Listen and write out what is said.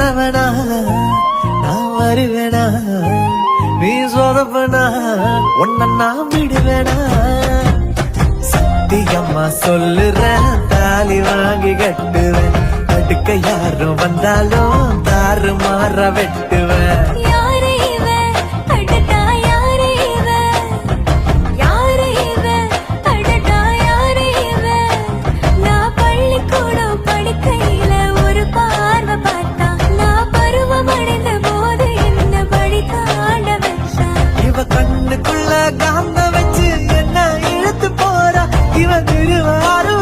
சொன்னவனா நான் வருவேனா? நீ சொதப்பனா உன்ன நான் விடுவேனா? சத்தியம்மா சொல்லுறேன் தாலி வாங்கி கட்டுவேன். அடுக்க யாரும் வந்தாலும் தாறு மாற வெட்டுவேன். और